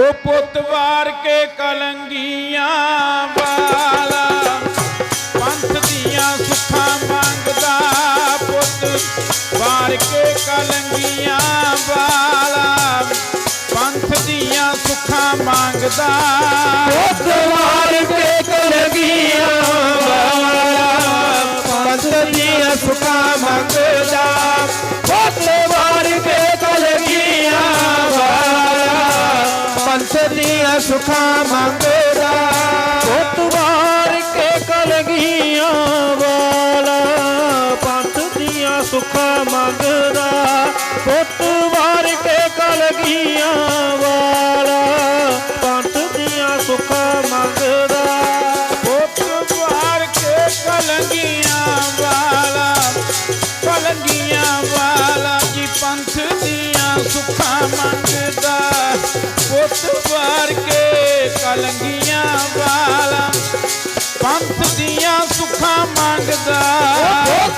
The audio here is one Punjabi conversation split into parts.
ਉਹ ਪੁੱਤ ਵਾਰ ਕੇ ਕਲੰਗੀਆਂ ਵਾਲਾ। ਪੰਥ ਦੀਆਂ ਸੁੱਖਾਂ ਮੰਗਦਾ ਪੁੱਤ ਵਾਰ ਕੇ ਕਲੰਗੀਆਂ ਵਾਲਾ। ਪੰਥ ਦੀਆਂ ਸੁੱਖਾਂ ਮੰਗਦਾ ਪੰਥ ਦੀਆਂ ਸੁਖਾਂ ਮੰਗਦਾ ਸਵਾਰ ਕੇ ਕਲਗੀਆਂ ਵਾਲਾ। ਪੰਥ ਦੀਆਂ ਸੁਖਾਂ ਮੰਗਦਾ ਵਾਰ ਕੇ ਕਲਗੀਆਂ ਵਾਰ ਕੇ ਕਲੰਗੀਆਂ ਵਾਲਾ। ਪੰਥ ਦੀਆਂ ਸੁੱਖਾਂ ਮੰਗਦਾ।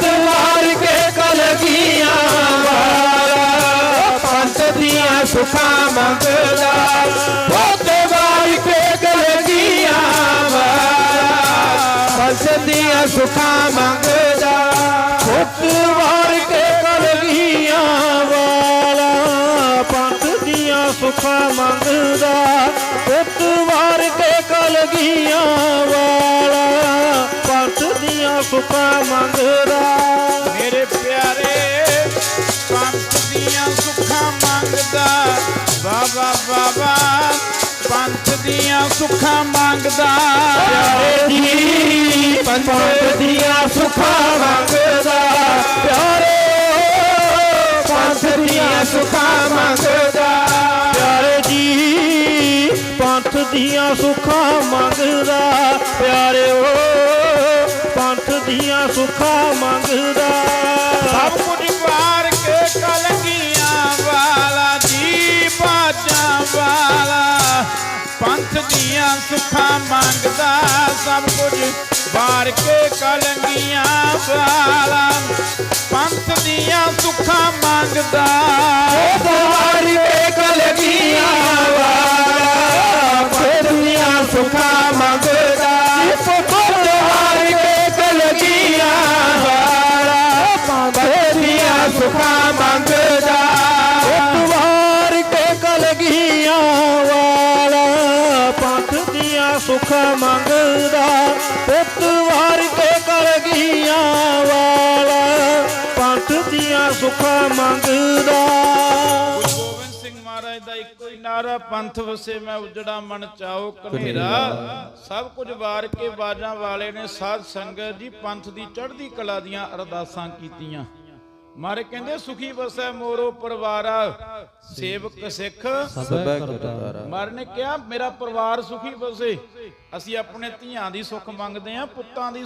ਵਾਰ ਕੇ ਕਲਗੀਆਂ ਵਾਲਾ। ਪੰਥ ਦੀਆਂ ਸੁਖਾਂ ਮੰਗਦਾ। ਵਾਰ ਕੇ ਕਲਗੀਆਂ ਵਾਲਾ। ਪੰਥ ਦੀਆਂ ਸੁਖਾਂ ਮੰਗਦਾ। ਵਾਰ ਕੇ ਸੁਖਾਂ ਮੰਗਦਾ ਵਾਰ ਕੇ ਕਲਗੀਆਂ ਵਾਲਾ। ਪੰਥ ਦੀਆਂ ਸੁਖਾਂ ਮੰਗਦਾ। ਮੇਰੇ ਪਿਆਰੇ ਪੰਥ ਦੀਆਂ ਸੁੱਖਾਂ ਮੰਗਦਾ। ਬਾਬਾ ਬਾਬਾ ਪੰਥ ਦੀਆਂ ਸੁੱਖਾਂ ਮੰਗਦਾ। ਜੀ ਪੰਥ ਦੀਆਂ ਸੁਖਾਂ ਮੰਗਦਾ। ਪਿਆਰੇ ਪੰਥ ਦੀਆਂ ਸੁਖਾਂ ਮੰਗਦਾ। ਦੀਆਂ ਸੁਖਾਂ ਮੰਗਦਾ, ਪਿਆਰਿਓ, ਪੰਥ ਦੀਆਂ ਸੁੱਖਾਂ ਮੰਗਦਾ। ਸਭ ਕੁਝ ਵਾਰ ਕੇ ਕਲੰਗੀਆਂ ਵਾਲਾ ਜੀ ਬਾਜਾਂ ਵਾਲਾ। ਪੰਥ ਦੀਆਂ ਸੁੱਖਾਂ ਮੰਗਦਾ, ਸਭ ਕੁਝ ਵਾਰ ਕੇ ਕਲੰਗੀਆਂ ਵਾਲਾ। ਪੰਥ ਦੀਆਂ ਸੁੱਖਾਂ ਮੰਗਦਾ ਸੁਖਾਂ ਮੰਗਦਾ ਵਾਰ ਕੇ ਕਲਗੀਆਂ ਵਾਲਾ ਪੰਥ ਦੀਆਂ ਸੁਖਾਂ ਮੰਗਦਾ ਵਾਰ ਕੇ ਕਲਗੀਆਂ ਵਾਲਾ ਪੰਥ ਦੀਆਂ ਸੁਖਾਂ ਮੰਗਦਾ ਗੁਰੂ ਗੋਬਿੰਦ ਸਿੰਘ ਮਹਾਰਾਜ ਦਾ ਇੱਕੋ ਹੀ ਨਾਰਾ ਪੰਥ ਵਸੇ ਮੈਂ ਉਜੜਾ ਮਨ ਚਾਓ ਕਨੇਰਾ ਸਭ ਕੁਝ ਵਾਰ ਕੇ ਬਾਜਾਂ ਵਾਲੇ ਨੇ ਸਾਧ ਸੰਗਤ ਜੀ ਪੰਥ ਦੀ ਚੜ੍ਹਦੀ ਕਲਾ ਦੀਆਂ ਅਰਦਾਸਾਂ ਕੀਤੀਆਂ। ਮਾਰੇ ਕਹਿੰਦੇ ਸੁਖੀ ਵਸੈ ਮੋਰੋ ਪਰਿਵਾਰਾ ਸੇਵਕ ਸਿੱਖ ਸਭੈ ਕਰਤਾਰਾ। ਮਾਰੇ ਨੇ ਕਿਹਾ ਮੇਰਾ ਪਰਿਵਾਰ ਸੁਖੀ ਵਸੇ। ਅਸੀਂ ਆਪਣੇ ਧੀਆਂ ਦੀ ਸੁੱਖ ਮੰਗਦੇ ਆ ਪੁੱਤਾਂ ਦੀ